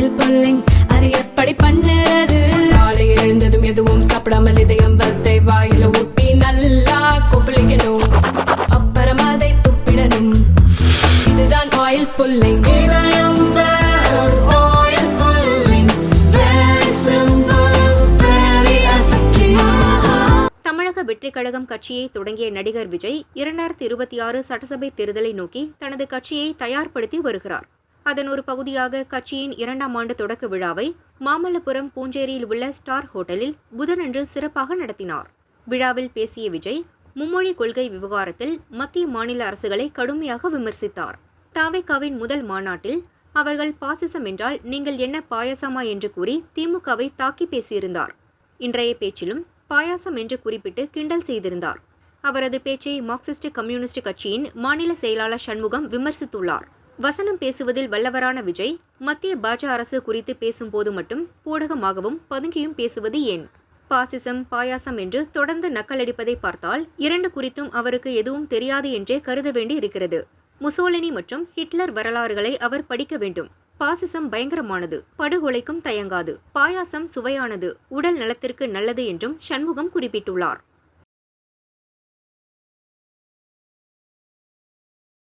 Style pulling அது எப்படி பண்ணுறது? காலை எழுந்ததும் எதுவும் சாப்பிடாமல் இதயம் வளர்த்தை வாயில ஊத்தி நல்லா கொப்பளிக்கணும். அப்புறம் அதை துப்பிடணும். இதுதான் ஆயில் புல்லிங் வெற்றி கழகம் கட்சியை தொடங்கிய நடிகர் விஜய் இரண்டாயிரத்தி இருபத்தி ஆறு சட்டசபை தேர்தலை நோக்கி தனது கட்சியை தயார்படுத்தி வருகிறார். அதன் ஒரு பகுதியாக கட்சியின் இரண்டாம் ஆண்டு தொடக்க விழாவை மாமல்லபுரம் பூஞ்சேரியில் உள்ள ஸ்டார் ஹோட்டலில் புதனன்று சிறப்பாக நடத்தினார். விழாவில் பேசிய விஜய் மும்மொழி கொள்கை விவகாரத்தில் மத்திய மாநில அரசுகளை கடுமையாக விமர்சித்தார். தாவேகாவின் முதல் மாநாட்டில் அவர்கள் பாசிசம் என்றால் நீங்கள் என்ன பாயசமா என்று கூறி திமுகவை தாக்கி பேசியிருந்தார். இன்றைய பேச்சிலும் பாயாசம் என்று குறிப்பிட்டு கிண்டல் செய்திருந்தார். அவரது பேச்சை மார்க்சிஸ்ட் கம்யூனிஸ்ட் கட்சியின் மாநில செயலாளர் சண்முகம் விமர்சித்துள்ளார். வசனம் பேசுவதில் வல்லவரான விஜய் மத்திய பாஜ அரசு குறித்து பேசும்போது மட்டும் பூடகமாகவும் பதுங்கியும் பேசுவது ஏன்? பாசிசம் பாயாசம் என்று தொடர்ந்து நக்கலடிப்பதை பார்த்தால் இரண்டு குறித்தும் அவருக்கு எதுவும் தெரியாது என்றே கருத வேண்டி இருக்கிறது முசோலினி மற்றும் ஹிட்லர் வரலாறுகளை அவர் படிக்க வேண்டும். பாசிசம் பயங்கரமானது படுகொலைக்கும் தயங்காது. பாயாசம் சுவையானது உடல் நலத்திற்கு நல்லது என்றும் சண்முகம் குறிப்பிட்டுள்ளார்.